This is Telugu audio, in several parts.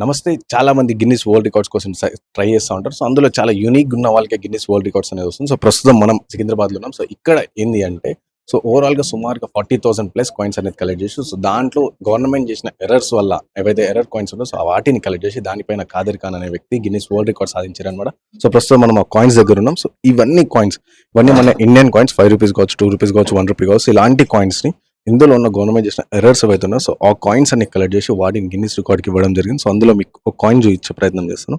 నమస్తే చాలా మంది గిన్నిస్ వరల్డ్ రికార్డ్స్ కోసం ట్రై చేస్తూ ఉంటారు. సో అందులో చాలా యూనిక్ ఉన్న వాళ్ళకి గిన్నిస్ వరల్డ్ రికార్డ్స్ అనేది వస్తుంది. సో ప్రస్తుతం మనం సికింద్రాబాద్లో ఉన్నాం. సో ఇక్కడ ఏంది అంటే సో ఓవరాల్గా సుమారుగా ఫార్టీ థౌసండ్ ప్లస్ కాయిన్స్ అనేది కలెక్ట్ చేసి సో దాంట్లో గవర్నమెంట్ చేసిన ఎర్రర్స్ వల్ల ఏవైతే ఎర్రర్ కాయిన్స్ ఉందో సో వాటిని కలెక్ట్ చేసి దానిపైన కాదర్ ఖాన్ అనే వ్యక్తి గిన్నిస్ వరల్డ్ రికార్డ్ సాధించారు అనమాట సో ప్రస్తుతం మనం ఆ కాయిన్స్ దగ్గర ఉన్నాం. సో ఇవన్నీ కాయిన్స్ ఇవన్నీ మన ఇండియన్ కాయిన్స్ ఫైవ్ రూపీస్ కావచ్చు టూ రూపీస్ కావచ్చు వన్ రూపీ కావచ్చు ఇలాంటి కాయిన్స్ని ఇందులో ఉన్న గవర్నమెంట్ చేసిన ఎర్రర్స్ ఏవైతే ఉన్నాయో సో ఆ కాయిన్స్ అన్ని కలెక్ట్ చేసి వాటిని గిన్నిస్ రికార్డ్కి ఇవ్వడం జరిగింది. సో అందులో మీకు ఒక కాయిన్ చూపించే ప్రయత్నం చేస్తాను.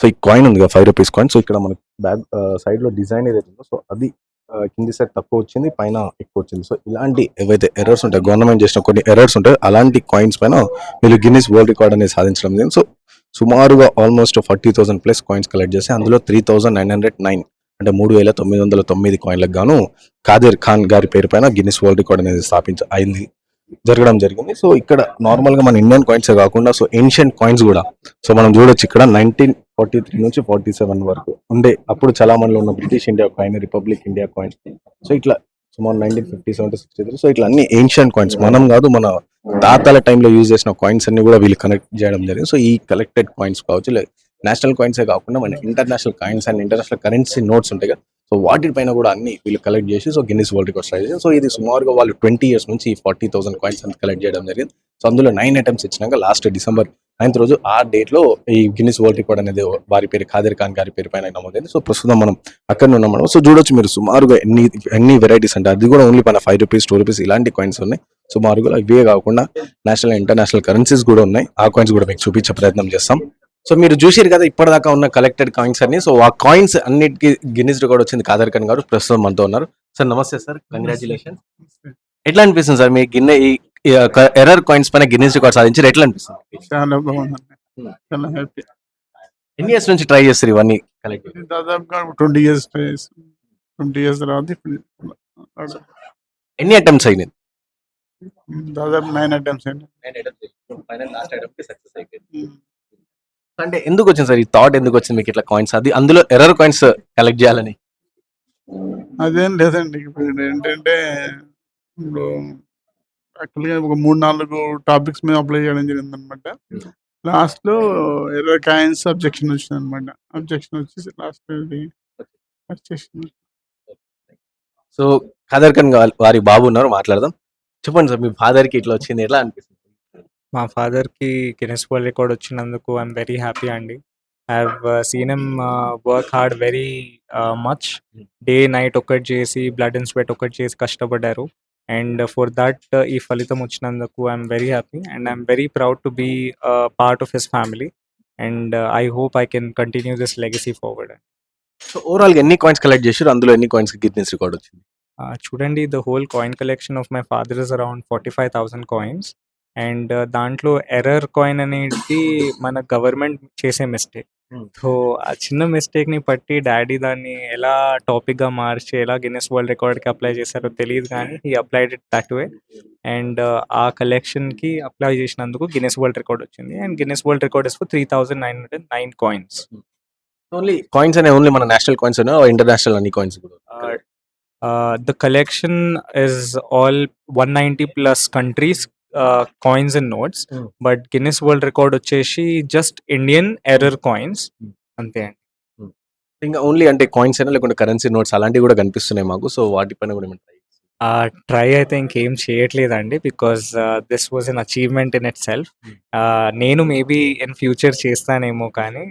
సో ఈ కాయిన్ ఉంది కదా ఫైవ్ రూపీస్ కాయిన్ సో ఇక్కడ మనకి బ్యాక్ సైడ్లో డిజైన్ ఏదైతే ఉందో సో అది కింది సైడ్ తక్కువ వచ్చింది పైన ఎక్కువ వచ్చింది. సో ఇలాంటి ఏవైతే ఎర్రర్స్ ఉంటాయి గవర్నమెంట్ చేసిన కొన్ని ఎర్రర్స్ ఉంటాయి అలాంటి కాయిన్స్ పైన వీళ్ళు గిన్నిస్ వరల్డ్ రికార్డ్ అనేది సాధించడం జరిగింది. సో సుమారుగా almost forty thousand plus coins collect చేసి అందులో three thousand nine hundred nine అంటే మూడు వేల తొమ్మిది వందల తొమ్మిది కాయిన్లకు గాను కాదిర్ ఖాన్ గారి పేరు పైన గిన్నిస్ వరల్డ్ రికార్డ్ అనేది స్థాపించ అయింది. జరగడం జరిగింది. సో ఇక్కడ నార్మల్గా మన ఇండియన్ కాయిన్స్ కాకుండా సో ఏన్షియంట్ కాయిన్స్ కూడా. సో మనం చూడొచ్చు ఇక్కడ నైన్టీన్ ఫార్టీ త్రీ నుంచి ఫార్టీ సెవెన్ వరకు ఉండే అప్పుడు చలామణిలో ఉన్న British India coin republic India coin so ఇట్లా సుమారు nineteen fifty seven to sixty three so ఇట్లా అన్ని ఏన్షియంట్ కాయిన్స్ మనం కాదు మన తాతల టైంలో యూజ్ చేసిన కాయిన్స్ అన్ని కూడా వీళ్ళు కనెక్ట్ చేయడం జరిగింది. సో ఈ కలెక్టెడ్ కాయిన్స్ కావచ్చు లే- నేషనల్ కాయిన్సే కాకుండా మన international coins and international currency notes ఉంటాయి కదా. సో వాటిపైన కూడా అన్ని వీళ్ళు కలెక్ట్ చేసి so Guinness world records try చేసి సో ఇది సుమారుగా వాళ్ళు ట్వంటీ ఇయర్స్ నుంచి ఫార్టీ థౌసండ్ కాయిన్స్ అంత కలెక్ట్ చేయడం జరిగింది. సో అందులో నైన్ ఐటమ్స్ ఇచ్చినాక లాస్ట్ డిసెంబర్ నైన్త్ రోజు ఆ డేట్లో ఈ గిన్నిస్ వరల్డ్ రికార్డ్ అనేది వారి పేరు ఖాదీర్ ఖాన్ గారి పేరు పైన నమోదైంది. సో ప్రస్తుతం మనం అక్కడ ఉన్నాం మనం. సో చూడొచ్చు మీరు సుమారుగా ఎన్ని ఎన్ని వెరైటీస్ అంటే అది కూడా ఓన్లీ మన ఫైవ్ రూపీస్ టూ రూపీస్ ఇలాంటి కాయిన్స్ ఉన్నాయి. సుమారుగా ఇవే కాకుండా నేషనల్ ఇంటర్నేషనల్ కరెన్సీస్ కూడా ఉన్నాయి. ఆ కాయిన్స్ కూడా మీకు చూపించే ప్రయత్నం చేస్తాం. సో మీరు చూసారు కదా ఇప్పటిదాకా ఉన్న కలెక్టెడ్ కాయిన్స్ అన్ని. సో ఆ కాయిన్స్ అన్నిటికీ గిన్నిస్ రికార్డ్ వచ్చింది కాదర్ ఖాన్ గారు ప్రస్తుతం మనతో ఉన్నారు. సార్ నమస్తే సార్. కంగ్రాచులేషన్ ఎట్లా అనిపిస్తుంది సార్ మీ గిన్నె ఈ ఎర్రర్ కాయిన్స్ పైన గిన్నిస్ రికార్డ్ సాధించారు? ఎట్లా అనిపిస్తుంది? చాలా బాగుందండి Hmm. చాలా హ్యాపీ ఎన్ని ఇయర్స్ నుంచి ట్రై చేస్తారు ఇవన్నీ కలెక్ట్ దాదాపుగా ట్వంటీ ఇయర్స్ ట్వంటీ ఇయర్స్ తర్వాత ఎన్ని అటెంప్ట్స్ అయినాయి? దాదాపు నైన్ ఐటమ్స్ అండి అంటే ఎందుకు వచ్చింది సార్? ఈ థాట్ ఎందుకు వచ్చింది మీకు ఇట్లా కాయిన్స్ అది అందులో ఎర్రర్ కాయిన్స్ కలెక్ట్ చేయాలని. అదేం లేదండి. ఇప్పుడు ఏంటంటే ఇప్పుడు యాక్చువల్గా ఒక మూడు నాలుగు టాపిక్స్ మీద అప్లై చేయడం జరిగింది అనమాట లాస్ట్లో ఇరవై కాయిన్స్ అబ్జెక్షన్ వచ్చింది అనమాట అబ్జెక్షన్ వచ్చేసి లాస్ట్ వచ్చేసింది సో ఖాదర్ ఖాన్ వారి బాబు ఉన్నారు మాట్లాడదాం. చెప్పండి సార్ మీ ఫాదర్కి ఇట్లా వచ్చింది ఎట్లా అనిపిస్తుంది? మా ఫాదర్కి గిన్నెస్ వరల్డ్ రికార్డ్ వచ్చినందుకు ఐఎమ్ వెరీ హ్యాపీ అండి. I have seen him work hard very much. Day night ఒకటి చేసి బ్లడ్ అండ్ స్వెట్ ఒకటి చేసి కష్టపడ్డారు. అండ్ ఫర్ దట్ ఈ ఫలితం వచ్చినందుకు I'm very happy. And I'm very proud to be part of his family. And I hope I can continue this legacy forward. So ఓవరాల్గా ఎన్ని కాయిన్స్ కలెక్ట్ చేశారు? అందులో ఎన్ని కాయిన్స్ గిన్నెస్ రికార్డ్ వచ్చింది? చూడండి the whole coin collection of my father is around forty five thousand coins. And దాంట్లో ఎర్రర్ కాయిన్ అనేది మన గవర్నమెంట్ చేసే మిస్టేక్. సో ఆ చిన్న మిస్టేక్ని పట్టి డాడీ దాన్ని ఎలా టాపిక్గా మార్చి ఎలా గిన్నెస్ వరల్డ్ రికార్డ్కి అప్లై చేశారో తెలియదు కానీ ఈ applied it that way and ఆ కలెక్షన్కి అప్లై చేసినందుకు గిన్నెస్ వరల్డ్ రికార్డ్ వచ్చింది. And Guinness world record is for three thousand nine hundred nine coins. Only coins అనే ఓన్లీ మన నేషనల్ కాయిన్స్ ఇంటర్నేషనల్ అన్ని కాయిన్స్ కూడా? uh, the collection is all 190 plus and notes Hmm. but guinness world record వచ్చేసి just indian error coins Hmm. అంతే అండి ఇంకా ఓన్లీ అంటే కాయిన్స్ అయినా లేకుంటే కరెన్సీ నోట్స్ అలాంటివి కూడా కనిపిస్తున్నాయి మాకు సో వాటిపైన కూడా మేము. ఆ ట్రై అయితే ఇంకేం చేయట్లేదండి because this was an achievement in itself Hmm. నేను మేబీ ఇన్ ఫ్యూచర్ చేస్తానేమో కానీ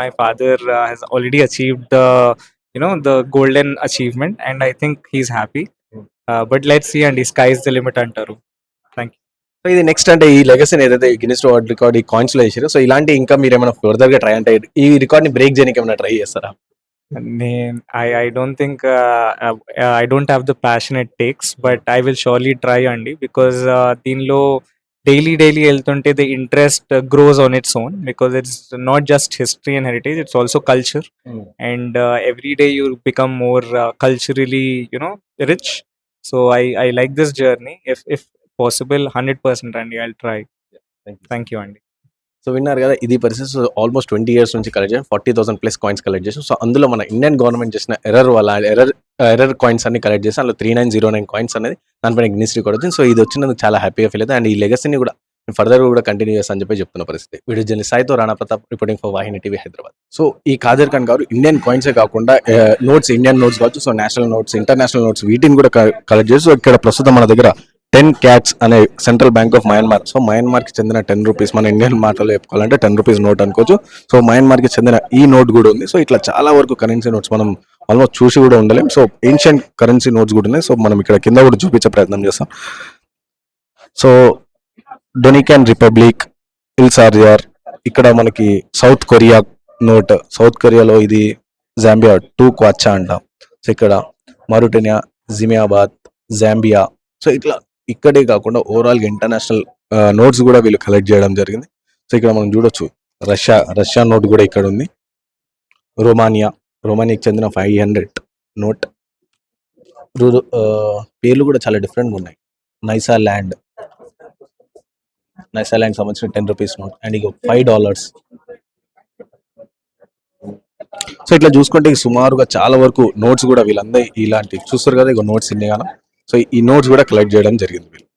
my father has already achieved the you know the golden achievement and I think he's happy Hmm. But let see అండి స్కైస్ ద లిమిట్ అంటారు సో ఇది నెక్స్ట్ అంటే ఈ లెగసీని ఏదైతే గిన్నెస్ వరల్డ్ రికార్డ్ ఈ కాయిన్స్లో వేసారో సో ఇలాంటి ఇంకా మీరు ఏమైనా ఫర్దర్గా ట్రై అంటే ఈ రికార్డ్ని బ్రేక్ చేయడానికి ఏమైనా ట్రై చేస్తారా? నేను I I don't think I don't have the passion it takes but I will surely try అండి. బికాజ్ దీనిలో డైలీ డైలీ వెళ్తుంటే the interest grows on its own because it's not just history and heritage it's also culture and uh, every day you become more uh, culturally you know rich. So i i like this if possible 100% andy i'll try. Thank you andy so విన్నారు కదా ఇది పరిస్థితి సో ఆల్మోస్ట్ ట్వంటీ ఇయర్స్ నుంచి కలెక్ట్ చేసి forty thousand plus coins collect చేసి సో అందులో మన ఇండియన్ గవర్నమెంట్ చేసిన ఎర్రర్ వల్ల ఎర్రర్ ఎర్రర్ కాయిన్స్ అన్ని కలెక్ట్ చేసి అందులో three nine zero nine coins అనేది దానిపైన గిన్నెస్ రికార్డ్ వచ్చింది. సో ఇది వచ్చినందుకు చాలా హ్యాపీగా ఫీల్ అవుతుంది. అండ్ ఈ లెగసీని కూడా ఫర్దర్ కూడా కంటిన్యూ చేస్తా అని చెప్పి చెప్తున్న పరిస్థితి. Video journey సాయితో Rana Pratap reporting for Vahini TV Hyderabad so ఈ కాదర్ ఖాన్ గారు ఇండియన్ కాయిన్సే కాకుండా నోట్స్ ఇండియన్ నోట్స్ కావచ్చు so national notes international notes వీటిని కూడా కలెక్ట్ చేసి సో ఇక్కడ ప్రస్తుతం మన దగ్గర టెన్ క్యాట్స్ అనే central bank of Myanmar. So మయన్మార్కి చెందిన టెన్ రూపీస్ మన ఇండియన్ మాటలో చెప్పుకోవాలంటే టెన్ రూపీస్ నోట్ అనుకోవచ్చు. సో మయన్మార్కి చెందిన ఈ నోట్ కూడా ఉంది. సో ఇట్లా చాలా వరకు కరెన్సీ నోట్స్ మనం ఆల్మోస్ట్ చూసి కూడా ఉండలేం. సో ఏన్షియంట్ కరెన్సీ నోట్స్ కూడా ఉన్నాయి. సో మనం ఇక్కడ కింద కూడా చూపించే ప్రయత్నం చేస్తాం. సో డొనికన్ రిపబ్లిక్ ఇల్సార్యార్ ఇక్కడ మనకి సౌత్ కొరియా నోట్. సౌత్ కొరియాలో ఇది జాంబియా టూ క్వాచా అంటాం. సో ఇక్కడ మరుటనియా జిమియాబాద్ జాంబియా. సో ఇట్లా ఇక్కడే కాకుండా ఓవరాల్గా ఇంటర్నేషనల్ నోట్స్ కూడా వీళ్ళు కలెక్ట్ చేయడం జరిగింది. సో ఇక్కడ మనం చూడొచ్చు రష్యా రష్యా నోట్ కూడా ఇక్కడ ఉంది. రొమానియా రొమానియాకి చెందిన ఫైవ్ హండ్రెడ్ నోట్ పేర్లు కూడా చాలా డిఫరెంట్గా ఉన్నాయి. నైసా ల్యాండ్ నైసా ల్యాండ్ సంబంధించిన టెన్ రూపీస్ నోట్ అండ్ ఇక ఫైవ్ డాలర్స్ సో ఇట్లా చూసుకుంటే సుమారుగా చాలా వరకు నోట్స్ కూడా వీళ్ళందరూ ఇలాంటి చూస్తారు కదా ఇక నోట్స్ ఇన్ని కానీ సో ఈ నోట్స్ కూడా కలెక్ట్ చేయడం జరిగింది వీళ్ళు.